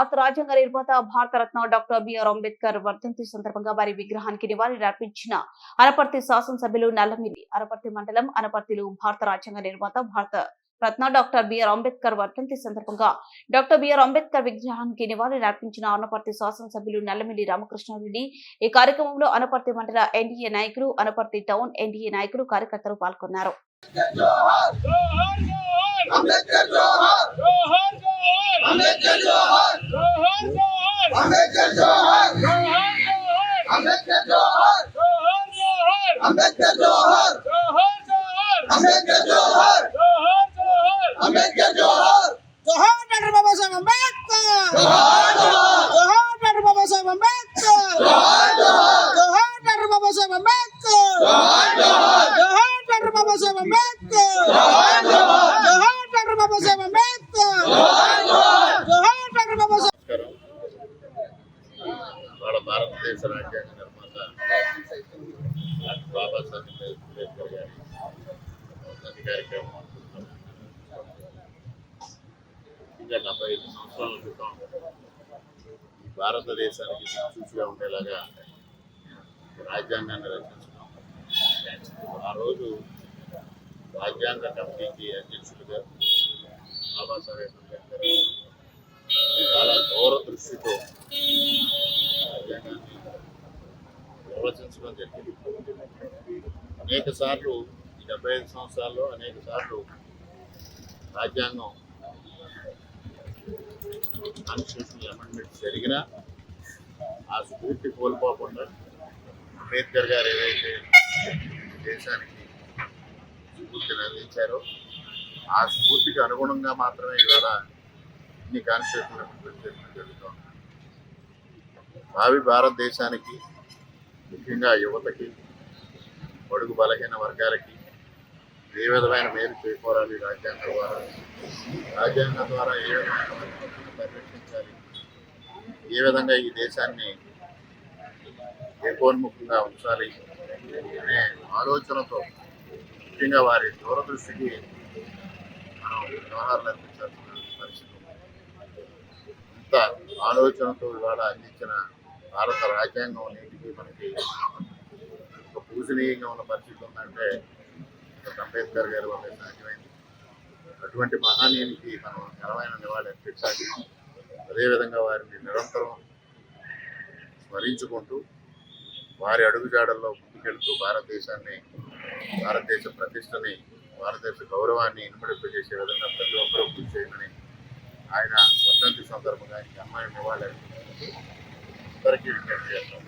భారత రాజ్యాంగ నిర్మాత భారతరత్న డాక్టర్ బిఆర్ అంబేద్కర్ వర్ధంతి సందర్భంగా వారి విగ్రహానికి నివాళులర్పించిన అనపర్తి శాసనసభ్యులు నల్లమిల్లి అనపర్తి మండలం అనపర్తిలో భారత రాజ్యాంగ నిర్మాత భారత రత్న డాక్టర్ బిఆర్ అంబేద్కర్ వర్ధంతి సందర్భంగా డాక్టర్ బిఆర్ అంబేద్కర్ విగ్రహానికి నివాళులర్పించిన అనపర్తి శాసనసభ్యులు నల్లమిల్లి రామకృష్ణారెడ్డి ఈ కార్యక్రమంలో అనపర్తి మండల ఎన్డీఏ నాయకులు అనపర్తి టౌన్ ఎన్డీఏ నాయకులు కార్యకర్తలు పాల్గొన్నారు అంబేద్కర్ జోహార్ అంబేద్కర్ జోహార్ జోహార్ అంబేద్కర్ జోహార్ జోహార్ జోహార్ అంబేద్కర్ జోహార్ జోహార్ జోహార్ అంబేద్కర్ జోహార్ జోహార్ అంబేద్కర్ జోహార్ జోహార్ జోహార్ జోహార్ అంబేద్కర్ జోహార్ జోహార్ డాక్టర్ బాబాసాహెబ్ అంబేద్కర్ జోహార్ జోహార్ జోహార్ డాక్టర్ బాబాసాహెబ్ అంబేద్కర్ జోహార్ జోహార్ జోహార్ డాక్టర్ బాబాసాహెబ్ అంబేద్కర్ జోహార్ జోహార్ జోహార్ డాక్టర్ బాబాసాహెబ్ అంబేద్కర్ జోహార్ జోహార్ జోహార్ డాక్టర్ బాబాసాహెబ్ అంబేద్కర్ జోహార్ జోహార్ జోహార్ భారతదేశ రాజ్యాంగ నిర్మాత డాక్టర్ బాబాసాహెబ్ అంబేద్కర్ గారి వర్ధంతి కార్యక్రమం ఇంకా డెబ్బై ఐదు సంవత్సరాల క్రితం ఈ భారతదేశానికి దిక్సూచిగా ఉండేలాగా రాజ్యాంగాన్ని రచించుకున్నాం ఆ రోజు రాజ్యాంగ కమిటీకి అధ్యక్షులుగా బాబాసాహెబ్ అంబేద్కర్ గారు చాలా దూరదృష్టితో అనేక సార్లు ఈ డెబ్బై ఐదు సంవత్సరాల్లో అనేక సార్లు రాజ్యాంగం కాన్స్టిట్యూషన్ అమెండ్మెంట్స్ జరిగినా ఆ స్ఫూర్తి కోల్పోకుండా అంబేద్కర్ గారు ఏదైతే దేశానికి స్ఫూర్తిని అందించారో ఆ స్ఫూర్తికి అనుగుణంగా మాత్రమే ఇవాళ ఇన్ని కాన్స్టిట్యూషన్ అమెండ్మెంట్ చేయడం జరుగుతుంది. భావి భారతదేశానికి ముఖ్యంగా యువతకి బడుగు బలహీన వర్గాలకి ఏ విధమైన మేలు చేకూరాలి రాజ్యాంగం ద్వారా? రాజ్యాంగం ద్వారా ఏ విధమైన పరిరక్షించాలి? ఏ విధంగా ఈ దేశాన్ని ఏకోన్ముఖంగా ఉంచాలి అనే ఆలోచనతో ముఖ్యంగా వారి దూరదృష్టికి మనం వ్యవహారాలు అందించాల్సిన పరిస్థితి ఇంత ఆలోచనతో ఇవాళ అందించిన భారత రాజ్యాంగం నేటికి మనకి పూజనీయంగా ఉన్న పరిస్థితి ఉందంటే అంబేద్కర్ గారి వల్ల సాధ్యమైంది. అటువంటి మహానీయునికి మనం ఘనమైన నివాళి అర్పించాలి. అదేవిధంగా వారిని నిరంతరం స్మరించుకుంటూ వారి అడుగుజాడల్లో ముందుకెళ్తూ భారతదేశాన్ని భారతదేశ ప్రతిష్టని భారతదేశ గౌరవాన్ని ఇనుమడింపజేసే విధంగా ప్రతి ఒక్కరూ కృషి చేయమని ఆయన వసంతి సందర్భంగా ఆయనకి అమ్మాయి నివాళి అందరికీ విజ్ఞప్తి చేస్తాం.